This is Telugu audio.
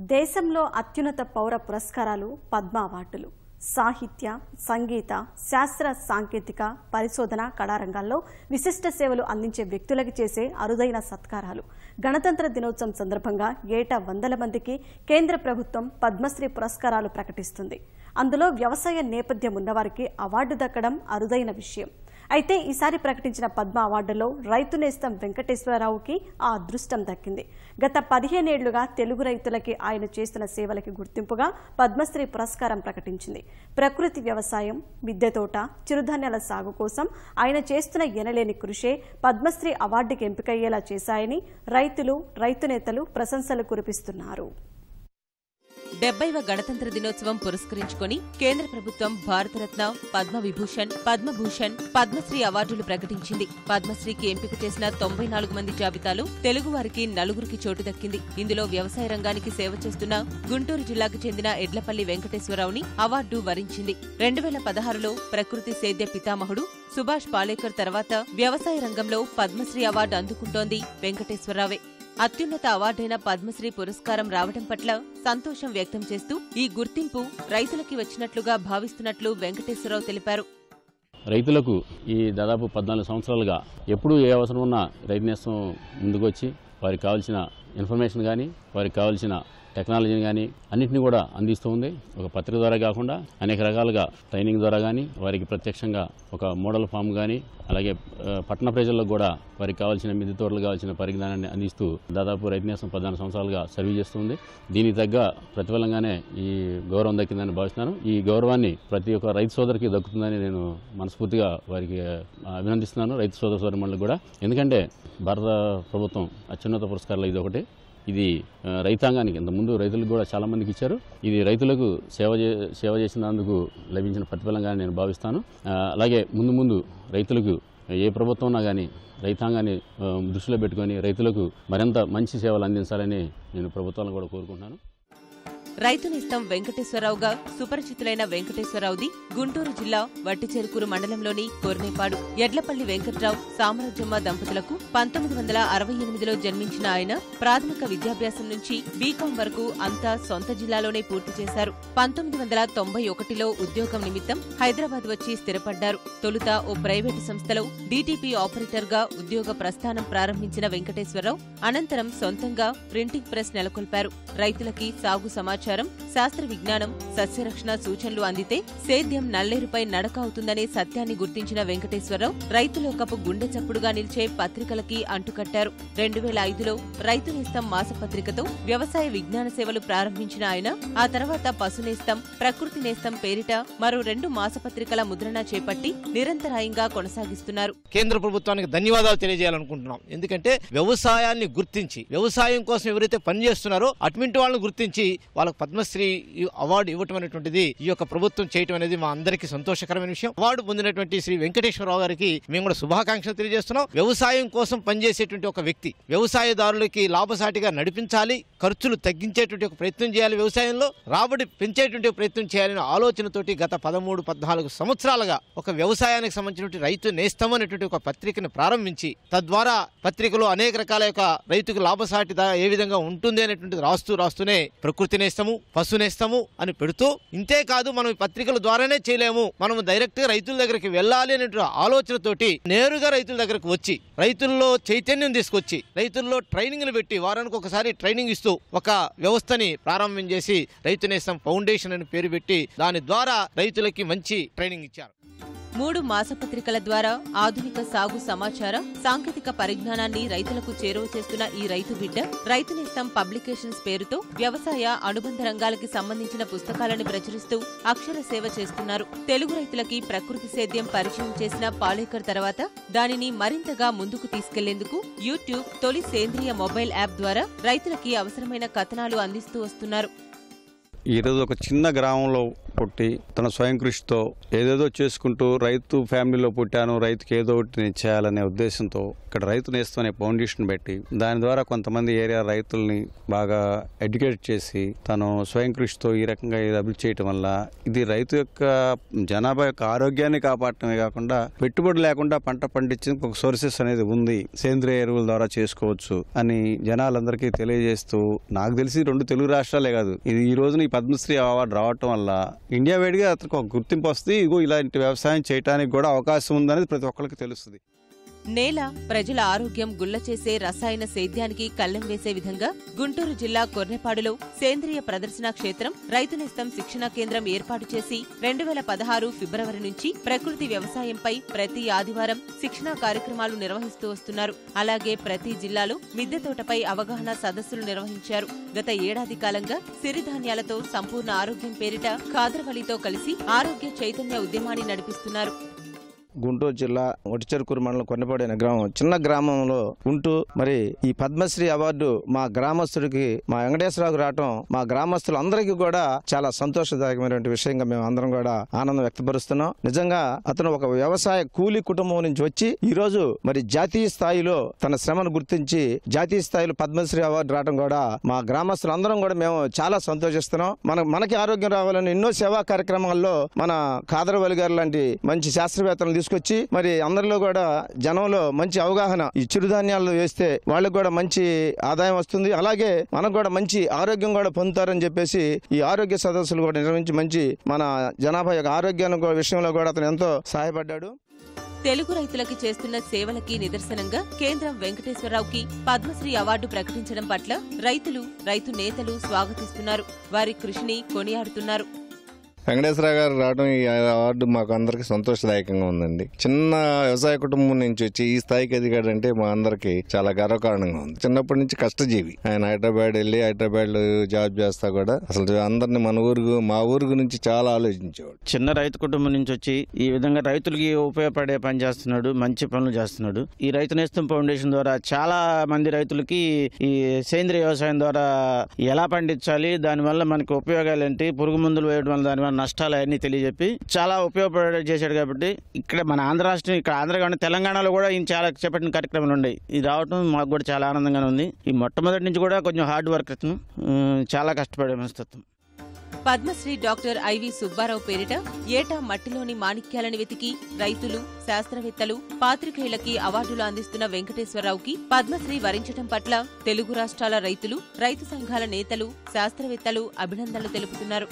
దేశంలో అత్యున్నత పౌర పురస్కారాలు పద్మ అవార్డులు. సాహిత్య సంగీత శాస్త్ర సాంకేతిక పరిశోధన కళారంగాల్లో విశిష్ట సేవలు అందించే వ్యక్తులకు చేసే అరుదైన సత్కారాలు. గణతంత్ర దినోత్సవం సందర్భంగా ఏటా వందల మందికి కేంద్ర ప్రభుత్వం పద్మశ్రీ పురస్కారాలు ప్రకటిస్తుంది. అందులో వ్యవసాయ నేపథ్యం ఉన్నవారికి అవార్డు దక్కడం అరుదైన విషయం. అయితే ఈసారి ప్రకటించిన పద్మ అవార్డులో రైతు నేస్తం వెంకటేశ్వరరావుకి ఆ అదృష్టం దక్కింది. గత పదిహేనేళ్ళుగా తెలుగు రైతులకి ఆయన చేస్తున్న సేవలకి గుర్తింపుగా పద్మశ్రీ పురస్కారం ప్రకటించింది. ప్రకృతి వ్యవసాయం మిద్దె తోట చిరుధాన్యాల సాగు కోసం ఆయన చేస్తున్న ఎనలేని కృషే పద్మశ్రీ అవార్డుకి ఎంపికయ్యేలా చేశాయని రైతులు రైతు నేతలు ప్రశంసలు కురిపిస్తున్నారు. డెబ్బైవ గణతంత్ర దినోత్సవం పురస్కరించుకొని కేంద్ర ప్రభుత్వం భారతరత్న పద్మవిభూషణ్ పద్మభూషణ్ పద్మశ్రీ అవార్డులు ప్రకటించింది. పద్మశ్రీకి ఎంపిక చేసిన తొంభై నాలుగు మంది జాబితాలో తెలుగు వారికి నలుగురికి చోటు దక్కింది. ఇందులో వ్యవసాయ రంగానికి సేవ చేస్తున్న గుంటూరు జిల్లాకు చెందిన ఎడ్లపల్లి వెంకటేశ్వరరావుని అవార్డు వరించింది. రెండు వేల పదహారులో ప్రకృతి సేద్య పితామహుడు సుభాష్ పాలేకర్ తర్వాత వ్యవసాయ రంగంలో పద్మశ్రీ అవార్డు అందుకుంటోంది వెంకటేశ్వరరావే. అత్యున్నత అవార్డైన పద్మశ్రీ పురస్కారం రావడం పట్ల సంతోషం వ్యక్తం చేస్తూ ఈ గుర్తింపు రైతులకి వచ్చినట్లుగా భావిస్తున్నట్లు వెంకటేశ్వరరావు తెలిపారు. రైతులకు ఈ దాదాపు పద్నాలుగు సంవత్సరాలుగా ఎప్పుడూ ఏ అవసరం ఉన్నా రైతు నేస్తం ముందుకొచ్చి వారికి కావాల్సిన ఇన్ఫర్మేషన్ కానీ వారికి కావాల్సిన టెక్నాలజీని కానీ అన్నింటినీ కూడా అందిస్తూ ఉంది. ఒక పత్రిక ద్వారా కాకుండా అనేక రకాలుగా ట్రైనింగ్ ద్వారా కానీ వారికి ప్రత్యక్షంగా ఒక మోడల్ ఫామ్ కానీ అలాగే పట్టణ ప్రజలకు కూడా వారికి కావాల్సిన మిద్దె తోటలు కావాల్సిన పరిజ్ఞానాన్ని అందిస్తూ దాదాపు రైతు పద్నాలుగు సంవత్సరాలుగా సర్వీస్ చేస్తుంది దీనికి తగ్గ ప్రతిఫలంగానే ఈ గౌరవం దక్కిందని భావిస్తున్నాను. ఈ గౌరవాన్ని ప్రతి ఒక్క రైతు సోదరికి దక్కుతుందని నేను మనస్ఫూర్తిగా వారికి అభినందిస్తున్నాను. రైతు సోదర సోదరిమణులు కూడా. ఎందుకంటే భారత ప్రభుత్వం అత్యున్నత పురస్కారాలు ఇది ఒకటి ఇది రైతాంగానికి ఇంతకుముందు రైతులకు కూడా చాలా మందికి ఇచ్చారు. ఇది రైతులకు సేవ చే సేవ చేసినందుకు లభించిన ప్రతిఫలంగా నేను భావిస్తాను. అలాగే ముందు ముందు రైతులకు ఏ ప్రభుత్వం ఉన్నా కానీ రైతాంగాన్ని దృష్టిలో పెట్టుకొని రైతులకు మరింత మంచి సేవలు అందించాలని నేను ప్రభుత్వాలను కూడా కోరుకుంటున్నాను. రైతు నేస్తం వెంకటేశ్వరరావుగా సుపరిచితులైన వెంకటేశ్వరరావుది గుంటూరు జిల్లా వట్టిచెరుకూరు మండలంలోని కోర్నేపాడు ఎడ్లపల్లి వెంకట్రావు సామరాజ్యమ్మ దంపతులకు పంతొమ్మిది వందల అరవై ఎనిమిదిలో జన్మించిన ఆయన ప్రాథమిక విద్యాభ్యాసం నుంచి బీకాం వరకు అంతా సొంత జిల్లాలోనే పూర్తి చేశారు. పంతొమ్మిది వందల తొంభై ఒకటిలో ఉద్యోగం నిమిత్తం హైదరాబాద్ వచ్చి స్థిరపడ్డారు. తొలుత ఓ ప్రైవేటు సంస్థలో డీటీపీ ఆపరేటర్గా ఉద్యోగ ప్రస్థానం ప్రారంభించిన వెంకటేశ్వరరావు అనంతరం సొంతంగా ప్రింటింగ్ ప్రెస్ నెలకొల్పారు. రైతులకి సాగు సమాచారం శాస్త్ర విజ్ఞానం సస్యరక్షణ సూచనలు అందితే సేద్యం నల్లేరుపై నడక అవుతుందనే సత్యాన్ని గుర్తించిన వెంకటేశ్వరరావు రైతులోకపు గుండె చప్పుడుగా నిలిచే పత్రికలకి అంటుకట్టారు. రెండు వేల ఐదులో రైతు నేస్తం మాసపత్రికతో వ్యవసాయ విజ్ఞాన సేవలు ప్రారంభించిన ఆయన ఆ తర్వాత పశునేస్తం ప్రకృతి నేస్తం పేరిట మరో రెండు మాసపత్రికల ముద్రణ చేపట్టి నిరంతరాయంగా కొనసాగిస్తున్నారు. కేంద్ర ప్రభుత్వానికి ధన్యవాదాలు తెలియజేయాలనుకుంటున్నాం. ఎందుకంటే వ్యవసాయాన్ని గుర్తించి వ్యవసాయం కోసం ఎవరైతే పనిచేస్తున్నారో అటువంటి వాళ్ళని గుర్తించి వాళ్ళ పద్మశ్రీ అవార్డు ఇవ్వటం అనేటువంటిది ఈ యొక్క ప్రభుత్వం చేయటం అనేది మా అందరికీ సంతోషకరమైన విషయం. అవార్డు పొందినటువంటి శ్రీ వెంకటేశ్వరరావు గారికి మేము కూడా శుభాకాంక్షలు తెలియజేస్తున్నాం. వ్యవసాయం కోసం పనిచేసేటువంటి ఒక వ్యక్తి. వ్యవసాయదారులకి లాభసాటిగా నడిపించాలి ఖర్చులు తగ్గించేటువంటి ఒక ప్రయత్నం చేయాలి వ్యవసాయంలో రాబడి పెంచేటువంటి ప్రయత్నం చేయాలనే ఆలోచనతోటి గత పదమూడు పద్నాలుగు సంవత్సరాలుగా ఒక వ్యవసాయానికి సంబంధించినటువంటి రైతు నేస్తం అనేటువంటి ఒక పత్రికను ప్రారంభించి తద్వారా పత్రికలో అనేక రకాల యొక్క రైతుకు లాభసాటి ఏ విధంగా ఉంటుంది అనేటువంటిది రాస్తూ రాస్తూనే ప్రకృతి నేస్తము పశు అని పెడుతూ ఇంతే కాదు మనం ఈ పత్రికల ద్వారానే చేయలేము. మనం డైరెక్ట్గా రైతుల దగ్గరికి వెళ్ళాలి అనే ఆలోచనతోటి నేరుగా రైతుల దగ్గరకు వచ్చి రైతుల్లో చైతన్యం తీసుకొచ్చి రైతుల్లో ట్రైనింగ్లు పెట్టి వారానికి ఒకసారి ట్రైనింగ్ ఇస్తూ ఒక వ్యవస్థని ప్రారంభం చేసి రైతు నేస్తం ఫౌండేషన్ అని పేరు పెట్టి దాని ద్వారా రైతులకి మంచి ట్రైనింగ్ ఇచ్చారు. మూడు మాసపత్రికల ద్వారా ఆధునిక సాగు సమాచార సాంకేతిక పరిజ్ఞానాన్ని రైతులకు చేరువ చేస్తున్న ఈ రైతు బిడ్డ రైతు నేస్తం పబ్లికేషన్స్ పేరుతో వ్యవసాయ అనుబంధ రంగాలకి సంబంధించిన పుస్తకాలను ప్రచురిస్తూ అక్షర సేవ చేస్తున్నారు. తెలుగు రైతులకి ప్రకృతి సేద్యం పరిచయం చేసిన పాలేకర్ తర్వాత దానిని మరింతగా ముందుకు తీసుకెళ్ళేందుకు యూట్యూబ్ తొలి సేంద్రియ మొబైల్ యాప్ ద్వారా రైతులకి అవసరమైన కథనాలు అందిస్తూ వస్తున్నారు. ఈరోజు ఒక చిన్న గ్రామంలో పుట్టి తన స్వయం కృషితో ఏదేదో చేసుకుంటూ రైతు ఫ్యామిలీలో పుట్టాను రైతుకి ఏదో ఒకటి నేను చేయాలనే ఉద్దేశంతో ఇక్కడ రైతు నేస్తం అనే ఫౌండేషన్ పెట్టి దాని ద్వారా కొంతమంది ఏరియా రైతుల్ని బాగా ఎడ్యుకేట్ చేసి తను స్వయం కృషితో ఈ రకంగా ఇది అభివృద్ధి చేయటం వల్ల ఇది రైతు యొక్క జనాభా యొక్క ఆరోగ్యాన్ని కాపాడటమే కాకుండా పెట్టుబడి లేకుండా పంట పండించేందుకు ఒక సోర్సెస్ అనేది ఉంది. సేంద్రియ ఎరువుల ద్వారా చేసుకోవచ్చు అని జనాలందరికీ తెలియజేస్తూ నాకు తెలిసి రెండు తెలుగు రాష్ట్రాలే కాదు. ఇది ఈ రోజున ఈ పద్మశ్రీ అవార్డు రావటం వల్ల ఇండియా వైడ్గా అతనికి ఒక గుర్తింపు వస్తుంది. ఇగో ఇలాంటి వ్యవసాయం చేయడానికి కూడా అవకాశం ఉందనేది ప్రతి ఒక్కరికి తెలుస్తుంది. నేల ప్రజల ఆరోగ్యం గుల్ల చేసే రసాయన సేద్యానికి కళ్ళెం వేసే విధంగా గుంటూరు జిల్లా కొర్నెపాడులో సేంద్రియ ప్రదర్శనా క్షేత్రం రైతునేస్తం శిక్షణా కేంద్రం ఏర్పాటు చేసి రెండు వేల పదహారు ఫిబ్రవరి నుంచి ప్రకృతి వ్యవసాయంపై ప్రతి ఆదివారం శిక్షణా కార్యక్రమాలు నిర్వహిస్తూ వస్తున్నారు. అలాగే ప్రతి జిల్లాలో మిద్దె తోటపై అవగాహన సదస్సులు నిర్వహించారు. గత ఏడాది కాలంగా సిరిధాన్యాలతో సంపూర్ణ ఆరోగ్యం పేరిట ఖాదర్వలితో కలిసి ఆరోగ్య చైతన్య ఉద్యమాన్ని నడిపిస్తున్నారు. గుంటూరు జిల్లా ఒటిచెరుకూరు మండలం కొన్నపాడు గ్రామం చిన్న గ్రామంలో ఉంటూ మరి ఈ పద్మశ్రీ అవార్డు మా గ్రామస్తుడికి మా వెంకటేశ్వరరావు రావటం మా గ్రామస్తులు అందరికీ కూడా చాలా సంతోషదాయకమైనటువంటి విషయంగా మేము అందరం కూడా ఆనందం వ్యక్తపరుస్తున్నాం. నిజంగా అతను ఒక వ్యవసాయ కూలీ కుటుంబం నుంచి వచ్చి ఈ రోజు మరి జాతీయ స్థాయిలో తన శ్రమను గుర్తించి జాతీయ స్థాయిలో పద్మశ్రీ అవార్డు రావడం కూడా మా గ్రామస్తులు అందరం కూడా మేము చాలా సంతోషిస్తున్నాం. మన మనకి ఆరోగ్యం రావాలని ఎన్నో సేవా కార్యక్రమాల్లో మన కాదరవల్లి గారు లాంటి మంచి శాస్త్రవేత్తలను తీసుకొచ్చి మరి అందరిలో కూడా జనంలో మంచి అవగాహన ఈ చిరుధాన్యాలు వేస్తే వాళ్ళకి కూడా మంచి ఆదాయం వస్తుంది. అలాగే మనకు కూడా మంచి ఆరోగ్యం కూడా పొందుతారని చెప్పేసి ఈ ఆరోగ్య సదస్సులు కూడా నిర్వహించి మంచి మన జనాభా యొక్క ఆరోగ్యాన్ని కూడా విషయంలో కూడా అతను ఎంతో సహాయపడ్డాడు. తెలుగు రైతులకి చేస్తున్న సేవలకి నిదర్శనంగా కేంద్రం వెంకటేశ్వరరావుకి పద్మశ్రీ అవార్డు ప్రకటించడం పట్ల రైతులు రైతు నేతలు స్వాగతిస్తున్నారు. వారి కృషిని కొనియాడుతున్నారు. వెంకటేశ్వర గారు రావడం ఈ అవార్డు మాకు అందరికి సంతోషదాయకంగా ఉందండి. చిన్న వ్యవసాయ కుటుంబం నుంచి వచ్చి ఈ స్థాయికి ఎదిగాడంటే మా అందరికి చాలా గర్వకారణంగా ఉంది. చిన్నప్పటి నుంచి కష్టజీవి. ఆయన హైదరాబాద్ వెళ్ళి హైదరాబాద్లో జాబ్ చేస్తా కూడా అసలు అందరిని మన ఊరు మా ఊరు గురించి చాలా ఆలోచించేవాడు. చిన్న రైతు కుటుంబం నుంచి వచ్చి ఈ విధంగా రైతులకి ఉపయోగపడే పని చేస్తున్నాడు మంచి పనులు చేస్తున్నాడు. ఈ రైతు నేస్తం ఫౌండేషన్ ద్వారా చాలా మంది రైతులకి ఈ సేంద్రియ వ్యవసాయం ద్వారా ఎలా పండించాలి దానివల్ల మనకి ఉపయోగాలు ఏంటి పురుగు మందులు వేయడం వల్ల దానివల్ల నష్టాలు అవన్నీ తెలియజెప్పి చాలా ఉపయోగపడే చేశాడు కాబట్టి ఇక్కడ మన ఆంధ్ర రాష్ట్రం ఇక్కడ ఆంధ్ర కానీ తెలంగాణలో కూడా ఈయన చాలా చేపట్టిన కార్యక్రమాలు ఉన్నాయి ఇది రావడం మాకు కూడా చాలా ఆనందంగానే ఉంది. ఈ మొట్టమొదటి నుంచి కూడా కొంచెం హార్డ్ వర్క్ చాలా కష్టపడే మనస్తత్వం. పద్మశ్రీ డాక్టర్ ఐవి సుబ్బారావు పేరిట ఏటా మట్టిలోని మాణిక్యాలను వెతికి రైతులు శాస్త్రవేత్తలు పాత్రికేయులకి అవార్డులు అందిస్తున్న వెంకటేశ్వరరావుకి పద్మశ్రీ వరించడం పట్ల తెలుగు రాష్ట్రాల రైతులు రైతు సంఘాల నేతలు శాస్త్రవేత్తలు అభినందనలు తెలుపుతున్నారు.